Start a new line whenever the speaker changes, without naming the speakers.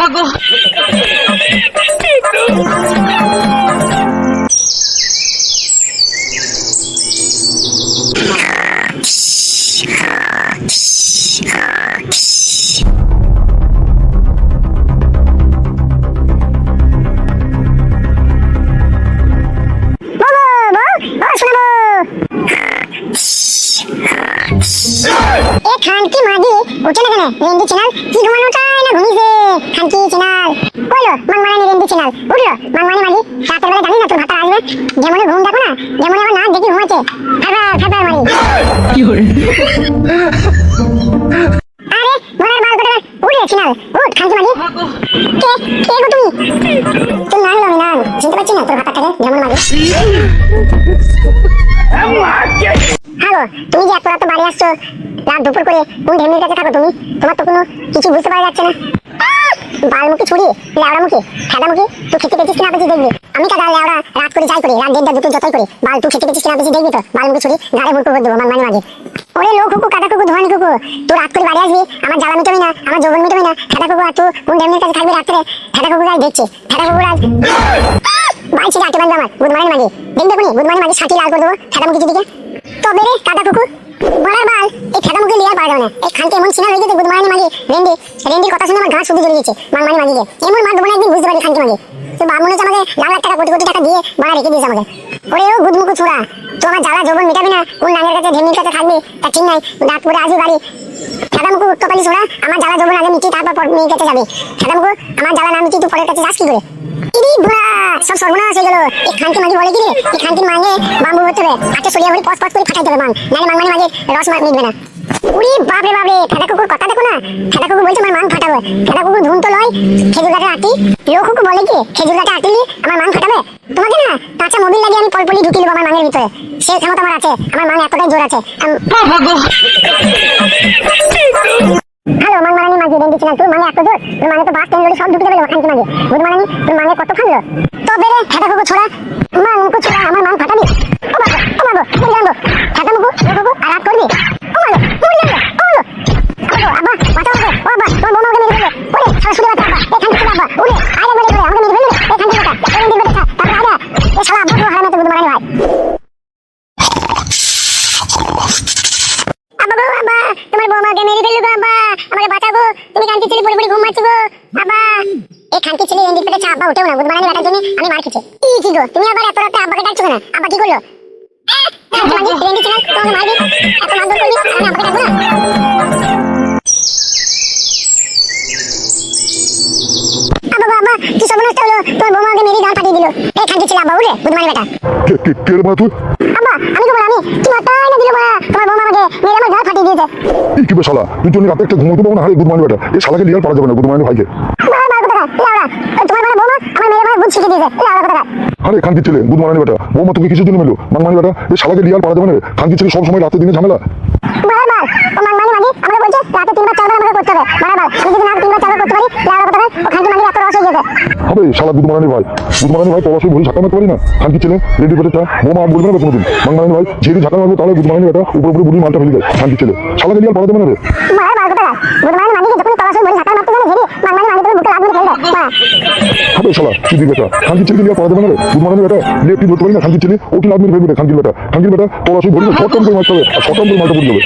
ভাগো।
এ খানকি মাগি উঠে না কেন রেন্ডি চ্যানেল কি ঘুমানো চায় না ঘুমিয়েছে খানকি চ্যানেল বলো রাতের বেলা জানি না তোর ভাতা আসবে। যেমন ঘুম দেখো না যেমন আমার নাক দেখি ঘুমাচ্ছে। খাবার খাবার মারি।
কি হরে
আরে মরার বাল কোথায় উঠে চ্যানেল উঠ খানকি মাগি কে কে গো তুমি? তোর নাম আমি নাম চিনতে পারছি না তোর ভাতাটাকে যেমন মাগি হ্যালো তুমি যে এত রাতে বাড়ি আসছো রাত দুপুর করে কোন ঢেমনির কাছে থাকো তুমি? তোমার তো কোনো কিছু বুঝতে পারা যাচ্ছে না। বালমুখী ছুরি, লেওড়ামুখী। ফেদামুখী তুই খেতে পেয়েছিস কিনা পেয়েছিস দেখবি। আমি কাদা লেওড়া, রাত করে যাই করি, রাত দেড়টা দুটো যতই করি। বাল, তুই খেতে পেয়েছিস কিনা পেয়েছিস দেখবি তো? বালমুখী ছুরি গাড়ি হুড়কো করে দেবো আমার মানে মাঝে ওরে লোক কুকু কাদা কুকু, ধোয়ানি কুকু, তুই রাত করে বাড়ি আসবি, আমার জ্বালা মিটবি না, আমার যৌবন মিটবি না। ফেদা কুকু আর তুই কোন ঢেমনির কাছে থাকবি রাত্রে? ফেদা কুকু গাছ দেখছি। ফেদা কুকু গাছ বাইছি রাতে বান্ধব আমার। গুড মর্নিং, মাগি। দেখবে কোনি গুড মর্নিং, মাগি, ছাটি লাল করে দেবো ফেদামুখী দিকে তবে রে, কাদা কুকু। বলার বাল, এই ফেদা মুখে লিয়ার পারা যাবে না। এই খানকে এমন সিনা হয়ে গেছে গুড মর্নিং মাগি। রেন্ডি, রেন্ডির কথা শুনে আমার ঘাস শুধু জ্বলে গেছে মাংমানি মাগিকে। এমন মার দেবো না একদিন বুঝতে পারি খানকে মাগি। তো বাপ মনে হচ্ছে আমাকে লাখ লাখ টাকা, কোটি কোটি টাকা দিয়ে বাড়া রেখে দিয়েছে আমাকে। ওরে ও গুদমুকু ছোড়া তো আমার জ্বালা যৌবন মিটাবি না, কোন নাঙের কাছে, ঢেমনির কাছে থাকবি, তা ঠিক নাই, দাঁত পরে আসবি বাড়ি। ফেদা মুখু কপালি ছোড়া, আমার জ্বালা যৌবন আগে মিটি তারপর পর মেয়ের কাছে যাবে। ফেদামুখু আমার জ্বালা না মিটি তুই পরের কাছে যাস কি করে? সব সর্বনাশ হয়ে গেল। এই খানকে মাগি বলে কি রে? বাম্বু হবে। আটে সরিয়া পস পস করে ফাটাইতে হবে মাং নাহলে মাং মানে মাগে রস মিটবে না। উরি বাপ রে বাপ রে ফেদা কুকুর কথা দেখো না? ফেদা কুকুর বলছে আমার মাং ফাটাবো। ফেদা কুকুর ধুন তো লয় খেজুর গাছের আটি। লোক কুকুর বলে কি খেজুর গাছে আটিলি আমার মাং ফাটাবে? তোমাকে না কাঁচা মোবিল লাগিয়ে আমি পলপলি ঢুকিয়ে দেবো আমার মাঙের ভিতরে। সে ক্ষমতা আমার আছে আমার মাং এতটাই জোর আছে। আম- হ্যালো মান মারানি মাঝি রেন্ডি ছিলাম তোর মানে এত জোর? তোর মানে তো বাস ট্রেন লড়ি সব ঢুকে যাবে ওখানে মাঝি বুঝ মারানি তোর মানে কত খাইলো তবে রে ফেটা কুকু ছোড়া। মা মুকু ছোড়া আমার মান ফাটাবি ও বাবা ও বাবা মরে যাব ফেটা মুকু রাত করবি না আমি মার খেছি কি গো, তুমি আবার এত রাতে আব্বাকে ডাকছো কেন? আব্বা কি করল? আহ, তোমাকে রেন্ডি ছেলে মারবি এত মারধর করবি? আমি আমাকে ডাকবো না আব্বা বাবা সর্বনষ্ট হলো তোমার বৌমাকে মেরে গান ফাটিয়ে দিল। এই খানকি ছেলে আব্বা উঠে বুধবারানি বেটা।
কে কে কে রে মা তুই?
আব্বা আমি তো বলা আমি কি মাথায় না দিল বলা? তোমার বৌমা আমাকে মেরে আমার গান ফাটিয়ে দিয়েছে।
এই কি শালা তুই জন্য রাতে একটা ঘুমোতে পাবো না হারে গুদমানি বেটা। এই শালাকে লিয়ার পারা যাবে না গুদমানি ভাইকে।
তোমার বড় বৌমা আমার মেয়ের ভাই বুঝ শিখে দিয়েছে। লাউড়া কোথায়
আরে খানকি ছেলে গুদমানি বেটা। বৌমা তোকে কিছু জন্য মেলো? মানমানি বেটা এই শালাকে লিয়ার পারা যাবে না। খানকি ছেলে সব সময় রাতে দিনে ঝামেলা
বারবার ও মান মানি মাগি আমরা বলছে রাতে তিনবার চারবার আমাকে করতে হবে বারবার আমি যদি না তিনবার চারবার করতে পারি লাউড়া কোথায় ও খানকি মাগি এত রস
হবে শালা গুদমানি ভাই। গুদমানি ভাই পড়াশোনা ভুল ঝাঁকা মারতে পারি না। খানকি ছেলে রেডি বেটা চা বৌমা আর বলবে না কোনোদিন। মানমানি ভাই যেদিন ঝাঁকা মারবো তাহলে গুদমানি বেটা উপর উপরে বুড়ি মালটা ফেলে যায় খানকি ছেলে। পারা যাবে না রে
দেয়। মা
হবে শালা চিদি বেটা খানকি ছেলে লিয়ার পারা যাবে না রে। গুদমানি বেটা লিয়ে তুই ধরতে পারি না খানকি ছেলে ওটি লাগবে ফেলবে খানকি বেটা। খানকি বেটা পড়াশোনা ভরি না করে মারতে হবে আর টার্ম করে মারতে পড়ে যাবে